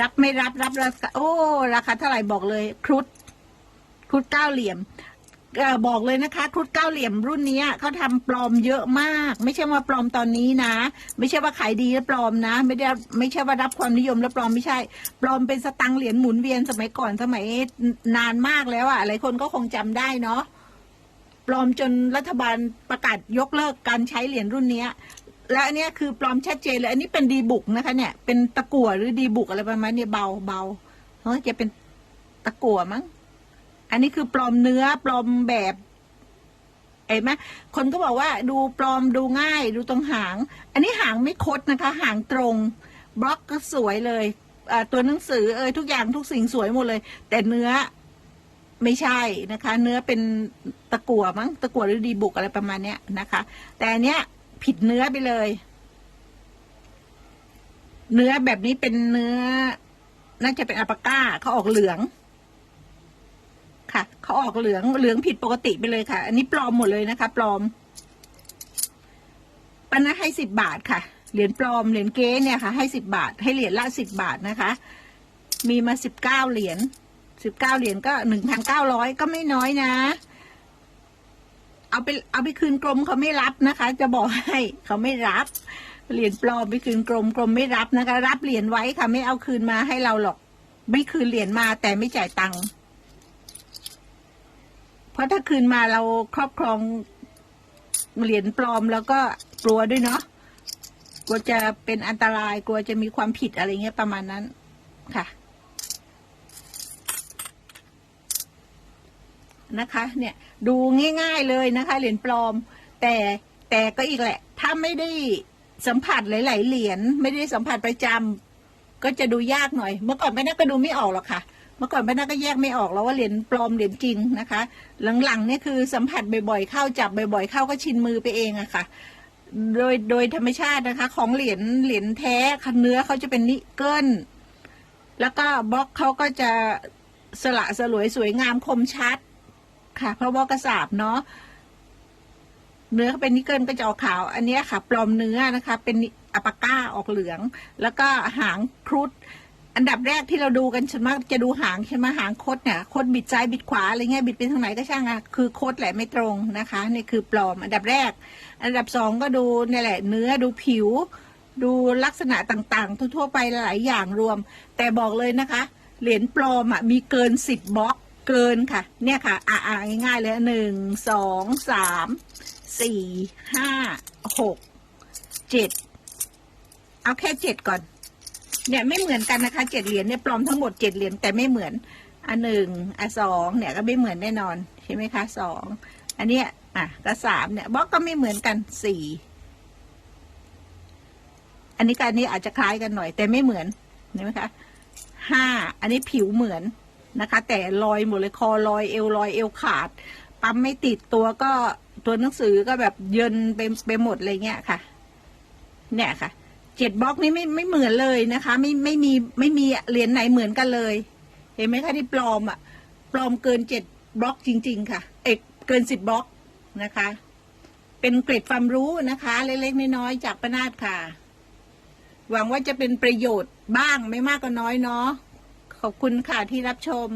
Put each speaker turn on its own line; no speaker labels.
รับไม่รับรับราคาโอ้ ราคาเท่าไหร่บอกเลย ครุฑครุฑเก้าเหลี่ยมบอกเลยนะคะครุฑเก้าเหลี่ยมรุ่นนี้เขาทำปลอมเยอะมาก ไม่ใช่ว่าปลอมตอนนี้นะ ไม่ใช่ว่าขายดีแล้วปลอมนะ ไม่ได้ไม่ใช่ว่ารับความนิยมแล้วปลอมไม่ใช่ ปลอมเป็นสตังเหรียญหมุนเวียนสมัยก่อนสมัยนานมากแล้วอะหลายคนก็คงจำได้เนาะปลอมจนรัฐบาลประกาศยกเลิกการใช้เหรียญรุ่นนี้ และอันเนี้ยคือปลอมชัดเจนเลย อันนี้เป็นดีบุกนะคะ เนี่ย เป็นตะกั่วหรือดีบุกอะไรประมาณนี้เบาเบาเพราจะเป็นตะกั่วมั้ง อันนี้คือปลอมเนื้อปลอมแบบเห็นไหมคนก็บอกว่าดูปลอมดูง่าย ดูตรงหาง อันนี้หางไม่คดนะคะ หางตรง บล็อกก็สวยเลยตัวหนังสือเอยทุกอย่างทุกสิ่งสวยหมดเลย แต่เนื้อไม่ใช่นะคะ เนื้อเป็นตะกั่วมั้งตะกั่วหรือดีบุกอะไรประมาณเนี้ยนะคะ แต่อันเนี้ย ผิดเนื้อไปเลย เนื้อแบบนี้เป็นเนื้อ น่าจะเป็นอัลปาก้าเขาออกเหลือง ค่ะเขาออกเหลืองเหลืองผิดปกติไปเลยค่ะ อันนี้ปลอมหมดเลยนะคะ ปลอมปันนะให้สิบบาทค่ะ เหรียญปลอมเหรียญเก๊เนี่ยค่ะ ให้สิบบาท ให้เหรียญละสิบบาทนะคะ มีมาสิบเก้าเหรียญสิบเก้าเหรียญก็หนึ่งพันเก้าร้อยก็ไม่น้อยนะ เอาไปเอาไปคืนกรมเขาไม่รับนะคะ จะบอกให้เขาไม่รับเหรียญปลอมไปคืนกรมกรมไม่รับนะคะ รับเหรียญไว้ค่ะ ไม่เอาคืนมาให้เราหรอก ไม่คืนเหรียญมาแต่ไม่จ่ายตังค์เพราะถ้าคืนมาเราครอบครองเหรียญปลอมแล้วก็กลัวด้วยเนาะกลัวจะเป็นอันตรายกลัวจะมีความผิดอะไรเงี้ยประมาณนั้นค่ะ นะคะเนี่ยดูง่ายๆเลยนะคะเหรียญปลอม แต่แต่ก็อีกแหละ ถ้าไม่ได้สัมผัสหลาย ๆ เหรียญไม่ได้สัมผัสประจำก็จะดูยากหน่อย เมื่อก่อนแม่นักก็ดูไม่ออกหรอกค่ะ เมื่อก่อนแม่นักก็แยกไม่ออกแล้วว่าเหรียญปลอมเหรียญจริงนะคะ หลังๆเนี่ยคือสัมผัสบ่อยๆเข้าจับบ่อยๆเข้าก็ชินมือไปเองอะค่ะ โดยโดยธรรมชาตินะคะ ของเหรียญเหรียญแท้คเนื้อเขาจะเป็นนิกเกิลแล้วก็บล็อกเขาก็จะสละสลวยสวยงามคมชัด ค่ะ เพราะว่ากระสาบเนาะเนื้อเป็นนิกเกิลก็จะออกขาว อันนี้ค่ะ ปลอมเนื้อนะคะ เป็นอัปาก้าออกเหลือง แล้วก็หางครุฑอันดับแรกที่เราดูกันส่วนมากจะดูหางใช่ไหมหางคดเนี่ยคดบิดซ้ายบิดขวาอะไรเงี้ยบิดไปทางไหนก็ช่างอะคือคดแหละไม่ตรงนะคะนี่คือปลอม อันดับแรก อันดับสองก็ดูนี่แหละ เนื้อดูผิว ดูลักษณะต่างๆ ทั่วๆไปหลายอย่างรวม แต่บอกเลยนะคะ เหรียญปลอมอะมีเกินสิบบล็อก เกินค่ะ เนี่ยค่ะ อ่าง่ายๆเลยหนึ่งสองสามสี่ห้าหกเจ็ดเอาแค่เจ็ดก่อน เนี่ยไม่เหมือนกันนะคะเจ็ดเหรียญเนี่ยปลอมทั้งหมดเจ็ดเหรียญแต่ไม่เหมือนอันหนึ่งอันสองเนี่ยก็ไม่เหมือนแน่นอนใช่ไหมคะสองอันเนี้ยอะก็สามเนี่ยบล็อกก็ไม่เหมือนกันสี่อันนี้กับอันนี้อาจจะคล้ายกันหน่อย แต่ไม่เหมือนเห็นไหมคะห้าอันนี้ผิวเหมือน นะคะ แต่ลอยหมดเลยคอลอยเอวลอยเอวขาด ปั๊มไม่ติดตัวก็ตัวหนังสือก็แบบเยินไปไปหมดเลยเงี้ยค่ะ เนี่ยค่ะเจ็ดบล็อกนี้ไม่ไม่เหมือนเลยนะคะ ไม่ไม่มีไม่มีเหรียญไหนเหมือนกันเลย เห็นไหมคะที่ปลอมอะปลอมเกินเจ็ดบล็อกจริง ๆ ค่ะ เอกเกินสิบบล็อกนะคะ เป็นเกร็ดความรู้นะคะ เล็กๆน้อยๆจากประนาดค่ะ หวังว่าจะเป็นประโยชน์บ้างไม่มากก็น้อยเนาะ ขอบคุณค่ะที่รับชม